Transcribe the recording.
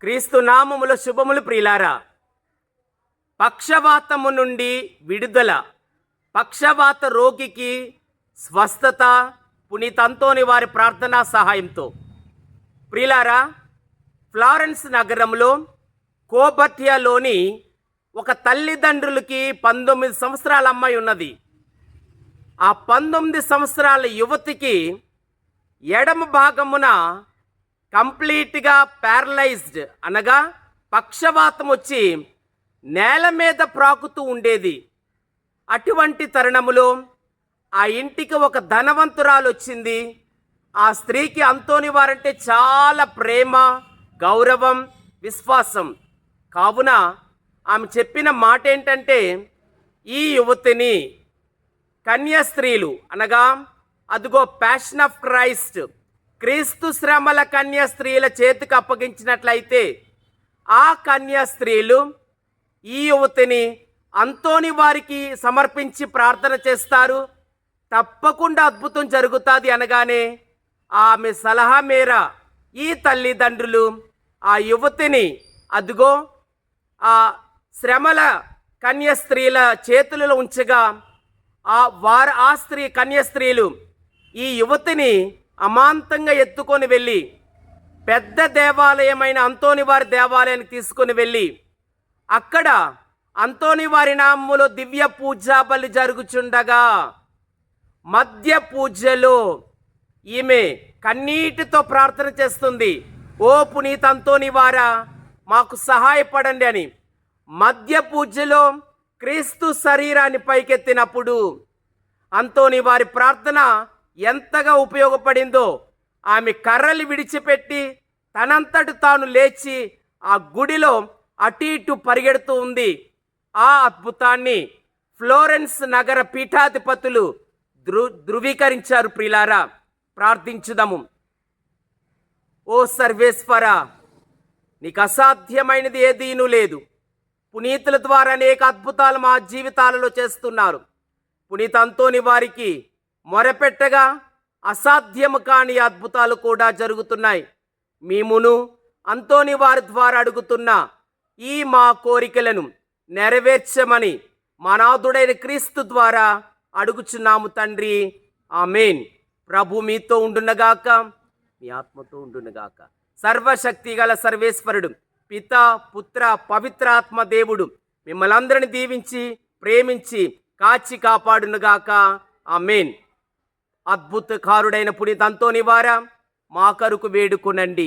క్రీస్తు నామముల శుభములు ప్రియులారా పక్షవాతము నుండి విడుదల పక్షవాత రోగికి స్వస్థత పునీతంతోని వారి ప్రార్థనా సహాయంతో. ప్రియులారా ఫ్లారెన్స్ నగరంలో కోబర్టియాలోని ఒక తల్లిదండ్రులకి పంతొమ్మిది సంవత్సరాల అమ్మాయి ఉన్నది. ఆ పంతొమ్మిది సంవత్సరాల యువతికి ఎడమ భాగమున కంప్లీట్గా ప్యారలైజ్డ్ అనగా పక్షవాతం వచ్చి నేల మీద ప్రాకుతూ ఉండేది. అటువంటి తరుణములో ఆ ఇంటికి ఒక ధనవంతురాలు వచ్చింది. ఆ స్త్రీకి అంతోని వారంటే చాలా ప్రేమ గౌరవం విశ్వాసం. కావున ఆమె చెప్పిన మాట ఏంటంటే ఈ యువతిని కన్యా స్త్రీలు అనగా అదిగో ప్యాషన్ ఆఫ్ క్రైస్ట్ క్రీస్తు శ్రమల కన్య స్త్రీల చేతికి అప్పగించినట్లయితే ఆ కన్య స్త్రీలు ఈ యువతిని అంతోని వారికి సమర్పించి ప్రార్థన చేస్తారు. తప్పకుండా అద్భుతం జరుగుతుంది అనగానే ఆమె సలహా మేర ఈ తల్లిదండ్రులు ఆ యువతిని అదిగో ఆ శ్రమల కన్య స్త్రీల చేతులలో ఉంచగా ఆ వారు ఆ స్త్రీ కన్య స్త్రీలు ఈ యువతిని అమాంతంగా ఎత్తుకొని వెళ్ళి పెద్ద దేవాలయమైన అంతోనివారి దేవాలయానికి తీసుకొని వెళ్ళి అక్కడ అంతోని వారి నామములో దివ్య పూజా బలి జరుగుచుండగా మధ్య పూజలో ఈమె కన్నీటితో ప్రార్థన చేస్తుంది ఓ పునీత అంతోనివారా మాకు సహాయపడండి అని. మధ్య పూజలో క్రీస్తు శరీరాన్ని పైకెత్తినప్పుడు అంతోని వారి ప్రార్థన ఎంతగా ఉపయోగపడిందో ఆమె కర్రలు విడిచిపెట్టి తనంతట తాను లేచి ఆ గుడిలో అటు ఇటు పరిగెడుతూ ఉంది. ఆ అద్భుతాన్ని ఫ్లోరెన్స్ నగర పీఠాధిపతులు ధృ ధృవీకరించారు ప్రిలారా. ప్రార్థించుదాము. ఓ సర్వేశ్వర నీకు అసాధ్యమైనది ఏదీనూ లేదు. పునీతుల ద్వారా అనేక అద్భుతాలు మా జీవితాలలో చేస్తున్నారు. పునీత అంతోని వారికి మొరపెట్టగా అసాధ్యము కాని అద్భుతాలు కూడా జరుగుతున్నాయి. మేమును అంతోని వారి ద్వారా అడుగుతున్న ఈ మా కోరికలను నెరవేర్చమని మనాథుడైన క్రీస్తు ద్వారా అడుగుచున్నాము తండ్రి. ఆమెన్. ప్రభు మీతో ఉండునగాక మీ ఆత్మతో ఉండునగాక. సర్వశక్తి గల సర్వేశ్వరుడు పిత పుత్ర పవిత్రాత్మ దేవుడు మిమ్మల్ని అందరిని దీవించి ప్రేమించి కాచి కాపాడునుగాక. మెయిన్ అద్భుతకారుడైన పునీత అంతోని వారా మా కరుకు వేడుకునండి.